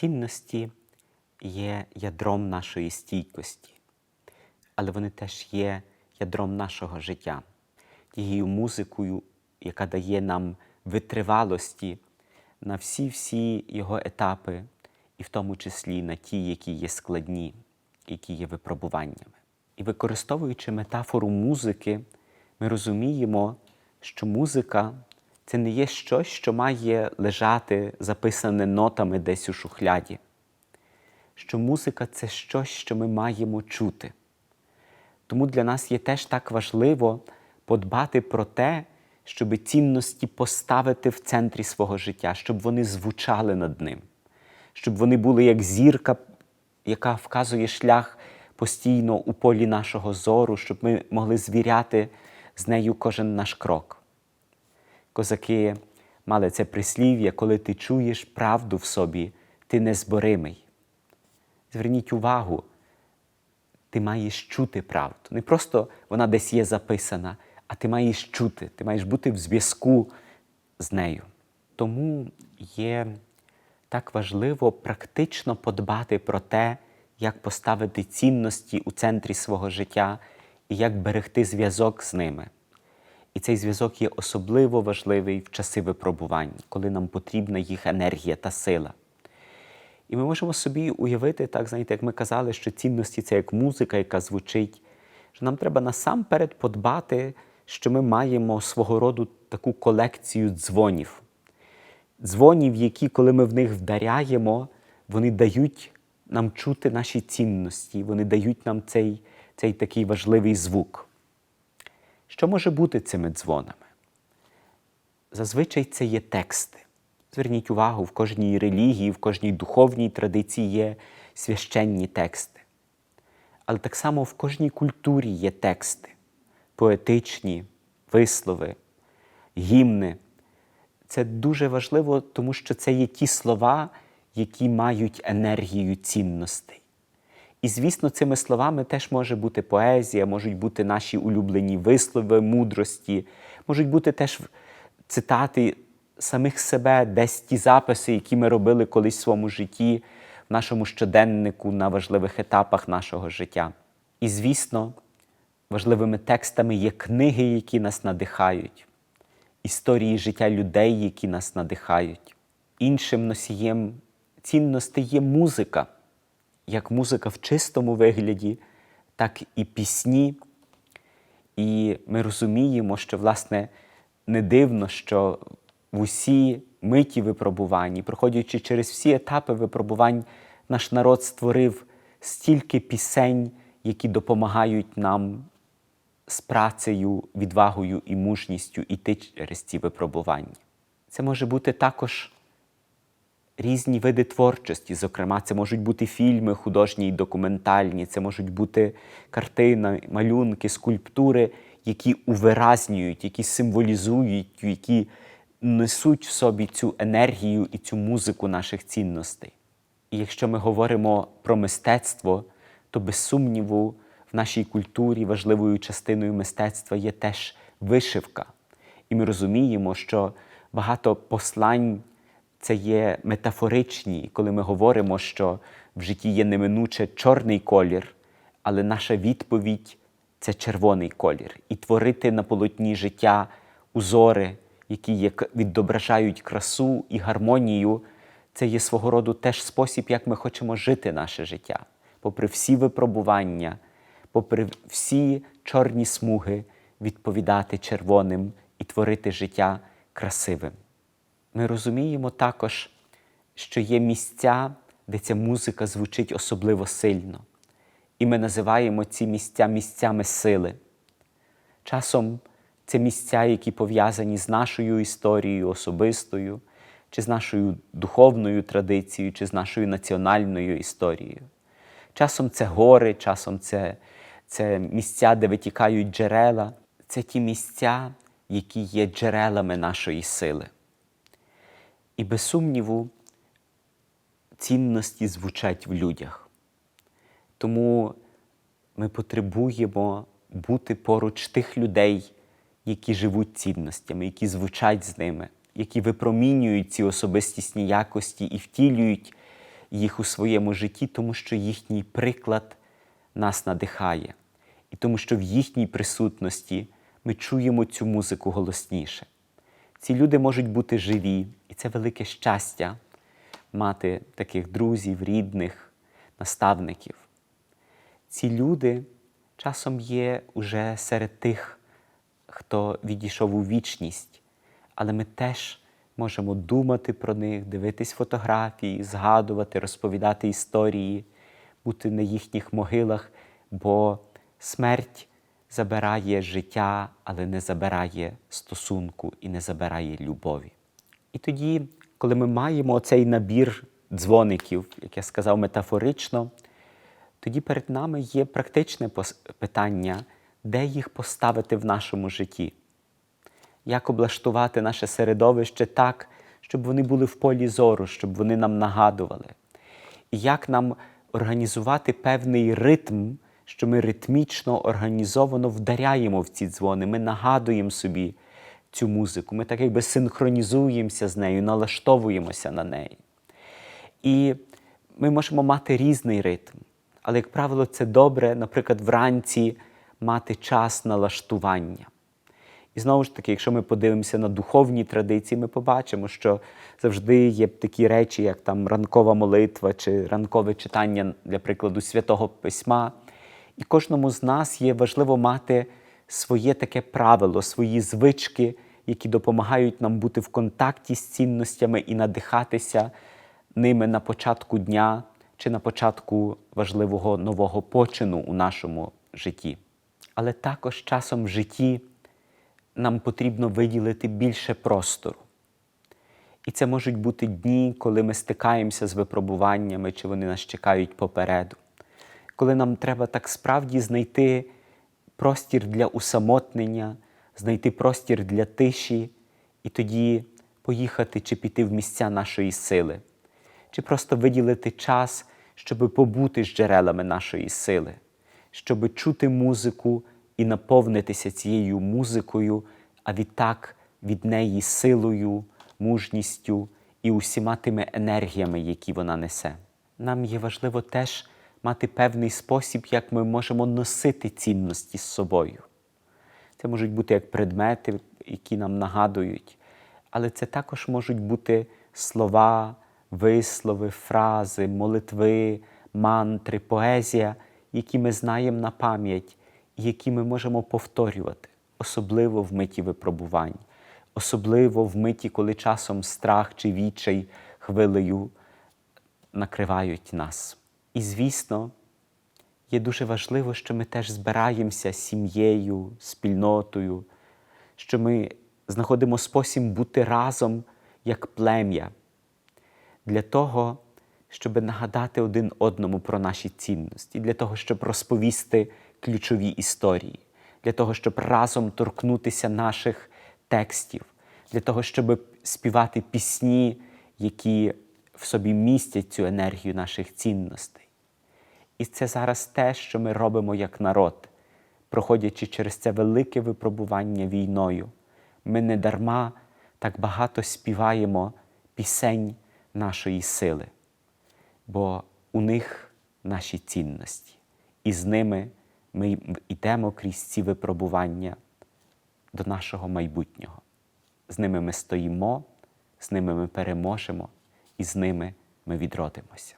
Цінності є ядром нашої стійкості, але вони теж є ядром нашого життя, тією музикою, яка дає нам витривалості на всі-всі його етапи, і в тому числі на ті, які є складні, які є випробуваннями. І використовуючи метафору музики, ми розуміємо, що музика це не є щось, що має лежати записане нотами десь у шухляді. Що музика це щось, що ми маємо чути. Тому для нас є теж так важливо подбати про те, щоб цінності поставити в центрі свого життя, щоб вони звучали над ним, щоб вони були як зірка, яка вказує шлях постійно у полі нашого зору, щоб ми могли звіряти з нею кожен наш крок. Козаки мали це прислів'я, коли ти чуєш правду в собі, ти незборимий. Зверніть увагу, ти маєш чути правду. Не просто вона десь є записана, а ти маєш чути, ти маєш бути в зв'язку з нею. Тому є так важливо практично подбати про те, як поставити цінності у центрі свого життя і як берегти зв'язок з ними. І цей зв'язок є особливо важливий в часи випробувань, коли нам потрібна їх енергія та сила. І ми можемо собі уявити, так знаєте, як ми казали, що цінності це як музика, яка звучить, що нам треба насамперед подбати, що ми маємо свого роду таку колекцію дзвонів. Дзвонів, які, коли ми в них вдаряємо, вони дають нам чути наші цінності, вони дають нам цей, цей такий важливий звук. Що може бути цими дзвонами? Зазвичай це є тексти. Зверніть увагу, в кожній релігії, в кожній духовній традиції є священні тексти. Але так само в кожній культурі є тексти, поетичні вислови, гімни. Це дуже важливо, тому що це є ті слова, які мають енергію цінностей. І, звісно, цими словами теж може бути поезія, можуть бути наші улюблені вислови, мудрості, можуть бути теж цитати самих себе, десь ті записи, які ми робили колись в своєму житті, в нашому щоденнику, на важливих етапах нашого життя. І, звісно, важливими текстами є книги, які нас надихають, історії життя людей, які нас надихають. Іншим носієм цінностей є музика, як музика в чистому вигляді, так і пісні. І ми розуміємо, що, власне, не дивно, що в усі миті випробувань, проходячи через всі етапи випробувань, наш народ створив стільки пісень, які допомагають нам з працею, відвагою і мужністю йти через ці випробування. Це може бути також різні види творчості. Зокрема, це можуть бути фільми, художні і документальні, це можуть бути картини, малюнки, скульптури, які увиразнюють, які символізують, які несуть в собі цю енергію і цю музику наших цінностей. І якщо ми говоримо про мистецтво, то без сумніву в нашій культурі важливою частиною мистецтва є теж вишивка. І ми розуміємо, що багато послань це є метафоричні, коли ми говоримо, що в житті є неминуче чорний колір, але наша відповідь це червоний колір. І творити на полотні життя узори, які відображають красу і гармонію, це є свого роду теж спосіб, як ми хочемо жити наше життя, попри всі випробування, попри всі чорні смуги, відповідати червоним і творити життя красивим. Ми розуміємо також, що є місця, де ця музика звучить особливо сильно. І ми називаємо ці місця місцями сили. Часом це місця, які пов'язані з нашою історією особистою, чи з нашою духовною традицією, чи з нашою національною історією. Часом це гори, часом це, це місця, де витікають джерела. Це ті місця, які є джерелами нашої сили. І без сумніву, цінності звучать в людях. Тому ми потребуємо бути поруч тих людей, які живуть цінностями, які звучать з ними, які випромінюють ці особистісні якості і втілюють їх у своєму житті, тому що їхній приклад нас надихає, і тому що в їхній присутності ми чуємо цю музику голосніше. Ці люди можуть бути живі, це велике щастя мати таких друзів, рідних, наставників. Ці люди часом є уже серед тих, хто відійшов у вічність, але ми теж можемо думати про них, дивитись фотографії, згадувати, розповідати історії, бути на їхніх могилах, бо смерть забирає життя, але не забирає стосунку і не забирає любові. І тоді, коли ми маємо цей набір дзвоників, як я сказав метафорично, тоді перед нами є практичне питання, де їх поставити в нашому житті, як облаштувати наше середовище так, щоб вони були в полі зору, щоб вони нам нагадували, і як нам організувати певний ритм, що ми ритмічно, організовано вдаряємо в ці дзвони, ми нагадуємо собі цю музику, ми так якби синхронізуємося з нею, налаштовуємося на неї. І ми можемо мати різний ритм. Але, як правило, це добре, наприклад, вранці мати час налаштування. І знову ж таки, якщо ми подивимося на духовні традиції, ми побачимо, що завжди є такі речі, як там ранкова молитва чи ранкове читання, для прикладу, святого письма. І кожному з нас є важливо мати своє таке правило, свої звички, які допомагають нам бути в контакті з цінностями і надихатися ними на початку дня чи на початку важливого нового почину у нашому житті. Але також часом в житті нам потрібно виділити більше простору. І це можуть бути дні, коли ми стикаємося з випробуваннями, чи вони нас чекають попереду. Коли нам треба так справді знайти простір для усамотнення, знайти простір для тиші, і тоді поїхати чи піти в місця нашої сили, чи просто виділити час, щоб побути з джерелами нашої сили, щоб чути музику і наповнитися цією музикою, а відтак від неї силою, мужністю і усіма тими енергіями, які вона несе. Нам є важливо теж мати певний спосіб, як ми можемо носити цінності з собою. Це можуть бути як предмети, які нам нагадують, але це також можуть бути слова, вислови, фрази, молитви, мантри, поезія, які ми знаємо на пам'ять і які ми можемо повторювати, особливо в миті випробувань, особливо в миті, коли часом страх чи відчай хвилею накривають нас. І, звісно, є дуже важливо, що ми теж збираємося з сім'єю, спільнотою, що ми знаходимо спосіб бути разом як плем'я для того, щоб нагадати один одному про наші цінності, для того, щоб розповісти ключові історії, для того, щоб разом торкнутися наших текстів, для того, щоб співати пісні, які в собі містять цю енергію наших цінностей. І це зараз те, що ми робимо як народ, проходячи через це велике випробування війною. Ми не дарма так багато співаємо пісень нашої сили, бо у них наші цінності, і з ними ми йдемо крізь ці випробування до нашого майбутнього. З ними ми стоїмо, з ними ми переможемо, і з ними ми відродимося.